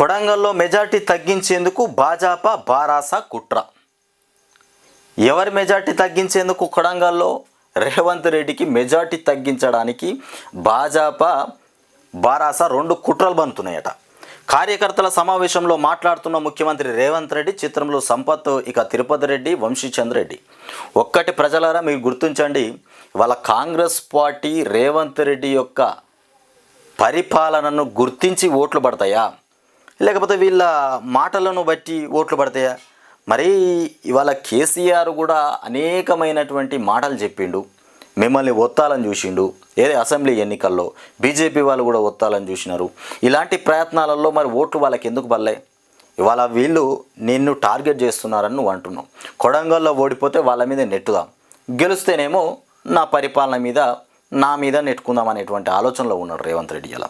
కొడంగల్లో మెజార్టీ తగ్గించేందుకు భాజపా బారాస కుట్ర. ఎవరి మెజార్టీ తగ్గించేందుకు కొడంగల్లో? రేవంత్ రెడ్డికి మెజార్టీ తగ్గించడానికి భాజపా బారాస రెండు కుట్రలు బంతున్నాయట కార్యకర్తల సమావేశంలో మాట్లాడుతున్న ముఖ్యమంత్రి రేవంత్ రెడ్డి చిత్రంలో సంపత్ ఇక తిరుపతి రెడ్డి వంశీచంద్ర రెడ్డి. ఒక్కటి ప్రజలారా మీరు గుర్తించండి వాళ్ళ కాంగ్రెస్ పార్టీ రేవంత్ రెడ్డి యొక్క పరిపాలనను గుర్తించి ఓట్లు పడతాయా? లేకపోతే వీళ్ళ మాటలను బట్టి ఓట్లు పడతాయా? మరి ఇవాళ కేసీఆర్ కూడా అనేకమైనటువంటి మాటలు చెప్పిండు. మిమ్మల్ని ఒత్తాలని చూసిండు. ఏదే అసెంబ్లీ ఎన్నికల్లో బీజేపీ వాళ్ళు కూడా ఒత్తాలని చూసినారు. ఇలాంటి ప్రయత్నాలలో మరి ఓట్లు వాళ్ళకి ఎందుకు పడలే? ఇవాళ వీళ్ళు నిన్ను టార్గెట్ చేస్తున్నారని నువ్వు అంటున్నావు. కొడంగల్లో ఓడిపోతే వాళ్ళ మీద నెట్టుదాం. గెలిస్తేనేమో నా పరిపాలన మీద నా మీద నెట్టుకుందాం అనేటువంటి ఆలోచనలో ఉన్నాడు రేవంత్ రెడ్డి అలా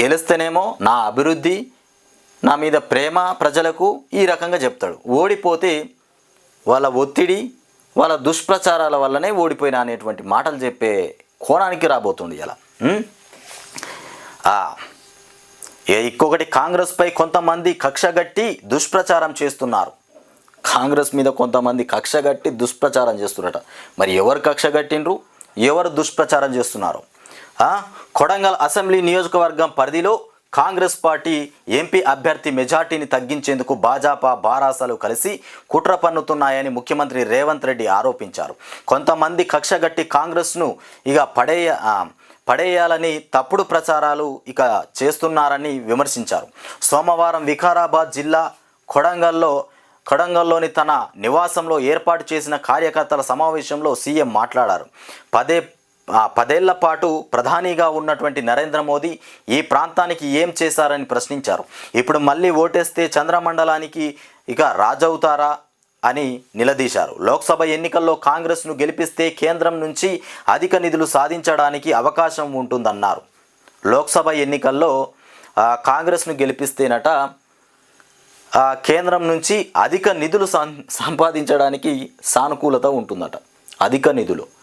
గెలిస్తేనేమో నా అభివృద్ధి నా మీద ప్రేమ ప్రజలకు ఈ రకంగా చెప్తాడు. ఓడిపోతే వాళ్ళ ఒత్తిడి వాళ్ళ దుష్ప్రచారాల వల్లనే ఓడిపోయినా అనేటువంటి మాటలు చెప్పే కోణానికి రాబోతుంది ఇలా. ఇంకొకటి కాంగ్రెస్పై కొంతమంది కక్షగట్టి దుష్ప్రచారం చేస్తున్నారు. కాంగ్రెస్ మీద కొంతమంది కక్షగట్టి దుష్ప్రచారం చేస్తున్నారట మరి ఎవరు కక్షగట్టిండ్రు ఎవరు దుష్ప్రచారం చేస్తున్నారు? కొడంగల్ అసెంబ్లీ నియోజకవర్గం పరిధిలో కాంగ్రెస్ పార్టీ ఎంపీ అభ్యర్థి మెజార్టీని తగ్గించేందుకు భాజపా బారాసలు కలిసి కుట్ర పన్నుతున్నాయని ముఖ్యమంత్రి రేవంత్ రెడ్డి ఆరోపించారు. కొంతమంది కక్షగట్టి కాంగ్రెస్ను ఇక పడేయ పడేయాలని తప్పుడు ప్రచారాలు ఇక చేస్తున్నారని విమర్శించారు. సోమవారం వికారాబాద్ జిల్లా కొడంగల్లో కొడంగల్లోని తన నివాసంలో ఏర్పాటు చేసిన కార్యకర్తల సమావేశంలో సీఎం మాట్లాడారు. పదే పదేళ్ళ పాటు ప్రధానిగా ఉన్నటువంటి నరేంద్ర మోదీ ఈ ప్రాంతానికి ఏం చేశారని ప్రశ్నించారు. ఇప్పుడు మళ్ళీ ఓటేస్తే చంద్రమండలానికి ఇక రాజవుతారా అని నిలదీశారు. లోక్సభ ఎన్నికల్లో కాంగ్రెస్ను గెలిపిస్తే కేంద్రం నుంచి అధిక నిధులు సాధించడానికి అవకాశం ఉంటుందన్నారు. లోక్సభ ఎన్నికల్లో కాంగ్రెస్ను గెలిపిస్తేనట కేంద్రం నుంచి అధిక నిధులు సం- సంపాదించడానికి సానుకూలత ఉంటుందట. అధిక నిధులు.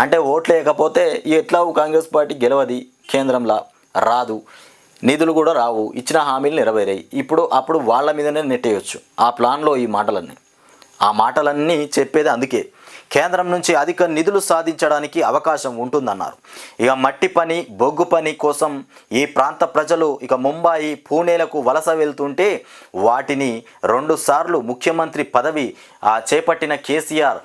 అంటే ఓట్లు లేకపోతే ఎట్లా కాంగ్రెస్ పార్టీ గెలవది కేంద్రంలో? రాదు. నిధులు కూడా రావు. ఇచ్చిన హామీలు నెరవేరాయి. ఇప్పుడు అప్పుడు వాళ్ళ మీదనే నెట్టేయచ్చు. ఆ ప్లాన్లో ఈ మాటలన్నీ. ఆ మాటలన్నీ చెప్పేది అందుకే. కేంద్రం నుంచి అధిక నిధులు సాధించడానికి అవకాశం ఉంటుందన్నారు. ఇక మట్టి పని బొగ్గు పని కోసం ఈ ప్రాంత ప్రజలు ఇక ముంబాయి పూణేలకు వలస వెళ్తుంటే వాటిని రెండుసార్లు ముఖ్యమంత్రి పదవి చేపట్టిన కేసీఆర్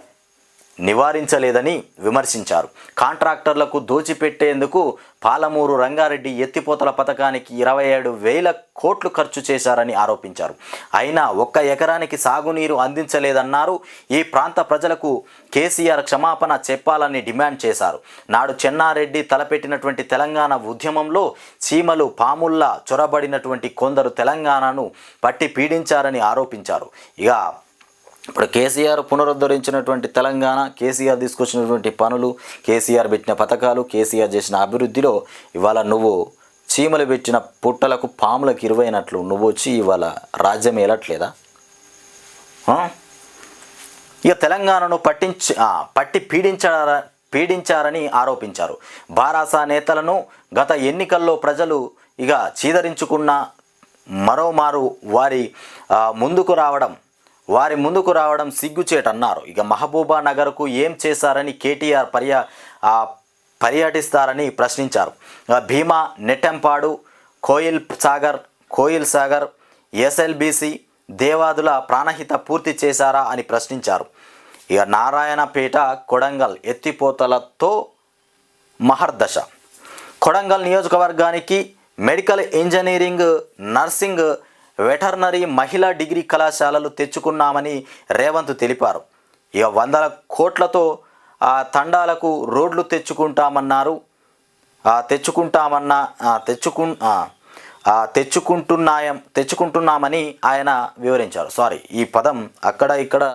నివారించలేదని విమర్శించారు. కాంట్రాక్టర్లకు దోచిపెట్టేందుకు పాలమూరు రంగారెడ్డి ఎత్తిపోతల పథకానికి ఇరవై ఏడు వేల కోట్లు ఖర్చు చేశారని ఆరోపించారు. అయినా ఒక్క ఎకరానికి సాగునీరు అందించలేదన్నారు. ఈ ప్రాంత ప్రజలకు కేసీఆర్ క్షమాపణ చెప్పాలని డిమాండ్ చేశారు. నాడు చెన్నారెడ్డి తలపెట్టినటువంటి తెలంగాణ ఉద్యమంలో చీమలు పాముల్లా చొరబడినటువంటి కొందరు తెలంగాణను పట్టి పీడించారని ఆరోపించారు. ఇక ఇప్పుడు కేసీఆర్ పునరుద్ధరించినటువంటి తెలంగాణ కేసీఆర్ తీసుకొచ్చినటువంటి పనులు కేసీఆర్ పెట్టిన పథకాలు కేసీఆర్ చేసిన అభివృద్ధిలో ఇవాళ నువ్వు చీమలు పెట్టిన పుట్టలకు పాములకు ఇరువైనట్లు నువ్వు వచ్చి ఇవాళ రాజ్యం ఏలట్లేదా? ఇక తెలంగాణను పట్టించి పట్టి పీడించారా పీడించారని ఆరోపించారు. బారాసా నేతలను గత ఎన్నికల్లో ప్రజలు ఇక చీదరించుకున్న మరోమారు వారి ముందుకు రావడం వారి ముందుకు రావడం సిగ్గుచేటన్నారు ఇక మహబూబా నగర్కు ఏం చేశారని కేటీఆర్ పర్యా పర్యటిస్తారని ప్రశ్నించారు. ఇక భీమా నెట్టెంపాడు కోయిల్ సాగర్ కోయిల్ సాగర్ ఎస్ఎల్బిసి దేవాదుల ప్రాణహిత పూర్తి చేశారా అని ప్రశ్నించారు. ఇక నారాయణపేట కొడంగల్ ఎత్తిపోతలతో మహర్దశ కొడంగల్ నియోజకవర్గానికి మెడికల్ ఇంజనీరింగ్ నర్సింగ్ వెటర్నరీ మహిళా డిగ్రీ కళాశాలలు తెచ్చుకున్నామని రేవంత్ తెలిపారు. ఇక వందల కోట్లతో ఆ తండాలకు రోడ్లు తెచ్చుకుంటామన్నారు. ఆ, తెచ్చుకుంటామన్న తెచ్చుకు తెచ్చుకుంటున్నాయం తెచ్చుకుంటున్నామని ఆయన వివరించారు. సారీ ఈ పదం అక్కడ ఇక్కడ